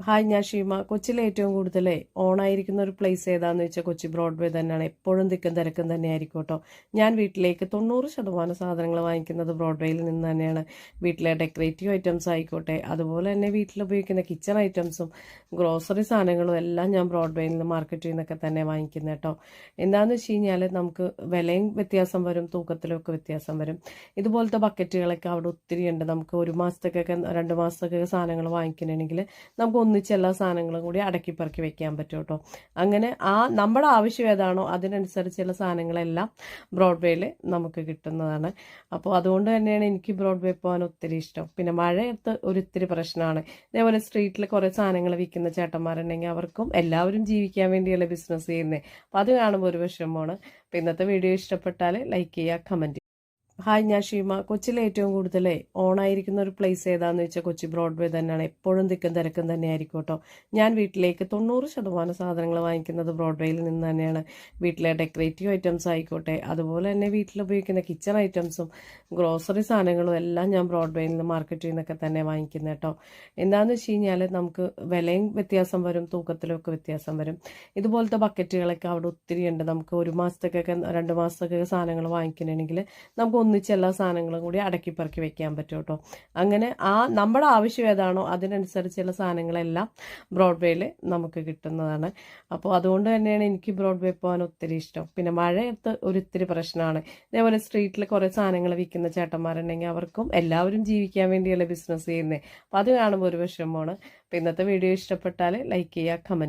Hi ഞാൻ ഷീമ. കൊച്ചിയിലെ ഏറ്റവും കൂടുതൽ ഓണായിരിക്കുന്ന ഒരു പ്ലേസ് ഏതാന്ന് വെച്ചാൽ കൊച്ചി ബ്രോഡ്വേ തന്നെയാണ്. എപ്പോഴും തിക്കും തിരക്കും തന്നെയായിരിക്കും കേട്ടോ. ഞാൻ വീട്ടിലേക്ക് തൊണ്ണൂറ് ശതമാനം സാധനങ്ങൾ വാങ്ങിക്കുന്നത് ബ്രോഡ്വേയിൽ നിന്ന് തന്നെയാണ്. വീട്ടിലെ ഡെക്കറേറ്റീവ് ഐറ്റംസ് ആയിക്കോട്ടെ അതുപോലെ തന്നെ വീട്ടിൽ ഉപയോഗിക്കുന്ന കിച്ചൺ ഐറ്റംസും ഗ്രോസറി സാധനങ്ങളും എല്ലാം ഞാൻ ബ്രോഡ്വേയിൽ നിന്ന് മാർക്കറ്റിൽ നിന്നൊക്കെ തന്നെ വാങ്ങിക്കുന്നത് കേട്ടോ. എന്താണെന്ന് വെച്ച് കഴിഞ്ഞാൽ നമുക്ക് വിലയും വ്യത്യാസം വരും തൂക്കത്തിലും ഒക്കെ വ്യത്യാസം വരും. ഇതുപോലത്തെ ബക്കറ്റുകളൊക്കെ അവിടെ ഒത്തിരി ഉണ്ട്. നമുക്ക് ഒരു മാസത്തേക്കൊക്കെ രണ്ട് മാസത്തേക്കൊക്കെ സാധനങ്ങൾ വാങ്ങിക്കണമെങ്കിൽ നമുക്ക് ഒന്നിച്ച് എല്ലാ സാധനങ്ങളും കൂടി അടക്കി പറക്കി വെക്കാൻ പറ്റും കേട്ടോ. അങ്ങനെ ആ നമ്മുടെ ആവശ്യം ഏതാണോ അതിനനുസരിച്ചുള്ള സാധനങ്ങളെല്ലാം ബ്രോഡ്വേയിൽ നമുക്ക് കിട്ടുന്നതാണ്. അപ്പോൾ അതുകൊണ്ട് തന്നെയാണ് എനിക്ക് ബ്രോഡ്വേ പോകാൻ ഒത്തിരി ഇഷ്ടം. പിന്നെ മഴയത്ത് ഒരിത്തിരി പ്രശ്നമാണ്. ഇതേപോലെ സ്ട്രീറ്റിൽ കുറേ സാധനങ്ങൾ വിൽക്കുന്ന ചേട്ടന്മാരുണ്ടെങ്കിൽ അവർക്കും എല്ലാവരും ജീവിക്കാൻ വേണ്ടിയല്ലേ ബിസിനസ് ചെയ്യുന്നത് അപ്പോൾ അത് കാണുമ്പോൾ ഒരു വിഷമമാണ്. അപ്പോൾ ഇന്നത്തെ വീഡിയോ ഇഷ്ടപ്പെട്ടാൽ ലൈക്ക് ചെയ്യുക കമന്റ് ഹായ് ഞാൻ ഷീമ. കൊച്ചിയിൽ ഏറ്റവും കൂടുതൽ ഓണായിരിക്കുന്ന ഒരു പ്ലേസ് ഏതാന്ന് വെച്ചാൽ കൊച്ചി ബ്രോഡ്വേ തന്നെയാണ്. എപ്പോഴും തിക്കും തിരക്കും തന്നെയായിരിക്കും കേട്ടോ. ഞാൻ വീട്ടിലേക്ക് തൊണ്ണൂറ് ശതമാനം സാധനങ്ങൾ വാങ്ങിക്കുന്നത് ബ്രോഡ്വേയിൽ നിന്ന് തന്നെയാണ്. വീട്ടിലെ ഡെക്കറേറ്റീവ് ഐറ്റംസ് ആയിക്കോട്ടെ അതുപോലെ തന്നെ വീട്ടിൽ ഉപയോഗിക്കുന്ന കിച്ചൺ ഐറ്റംസും ഗ്രോസറി സാധനങ്ങളും എല്ലാം ഞാൻ ബ്രോഡ്വേയിൽ നിന്ന് മാർക്കറ്റിൽ നിന്നൊക്കെ തന്നെ വാങ്ങിക്കുന്നത് കേട്ടോ. എന്താണെന്ന് വെച്ച് കഴിഞ്ഞാൽ നമുക്ക് വിലയും വ്യത്യാസം വരും തൂക്കത്തിലും ഒക്കെ വ്യത്യാസം വരും. ഇതുപോലത്തെ ബക്കറ്റുകളൊക്കെ അവിടെ ഒത്തിരി ഉണ്ട് നമുക്ക് ഒരു മാസത്തേക്കൊക്കെ രണ്ട് മാസത്തേക്കൊക്കെ സാധനങ്ങൾ വാങ്ങിക്കണമെങ്കിൽ നമുക്ക് ഒന്നിച്ച് എല്ലാ സാധനങ്ങളും കൂടി അടക്കിപ്പറക്കി പെറുക്കി വെക്കാൻ പറ്റും കേട്ടോ. അങ്ങനെ ആ നമ്മുടെ ആവശ്യം ഏതാണോ അതിനനുസരിച്ചുള്ള സാധനങ്ങളെല്ലാം ബ്രോഡ്വേയിൽ നമുക്ക് കിട്ടുന്നതാണ്. അപ്പോൾ അതുകൊണ്ട് തന്നെയാണ് എനിക്ക് ബ്രോഡ്വേ പോകാൻ ഒത്തിരി ഇഷ്ടം. പിന്നെ മഴയത്ത് ഒരു ഇത്തിരി പ്രശ്നമാണ്. ഇതേപോലെ സ്ട്രീറ്റിൽ കുറേ സാധനങ്ങൾ വിൽക്കുന്ന ചേട്ടന്മാരുണ്ടെങ്കിൽ അവർക്കും എല്ലാവരും ജീവിക്കാൻ വേണ്ടിയല്ലേ ബിസിനസ് ചെയ്യുന്നത് അപ്പോൾ അത് കാണുമ്പോൾ ഒരു വിഷമമാണ്. അപ്പോൾ ഇന്നത്തെ വീഡിയോ ഇഷ്ടപ്പെട്ടാൽ ലൈക്ക് ചെയ്യുക കമന്റ്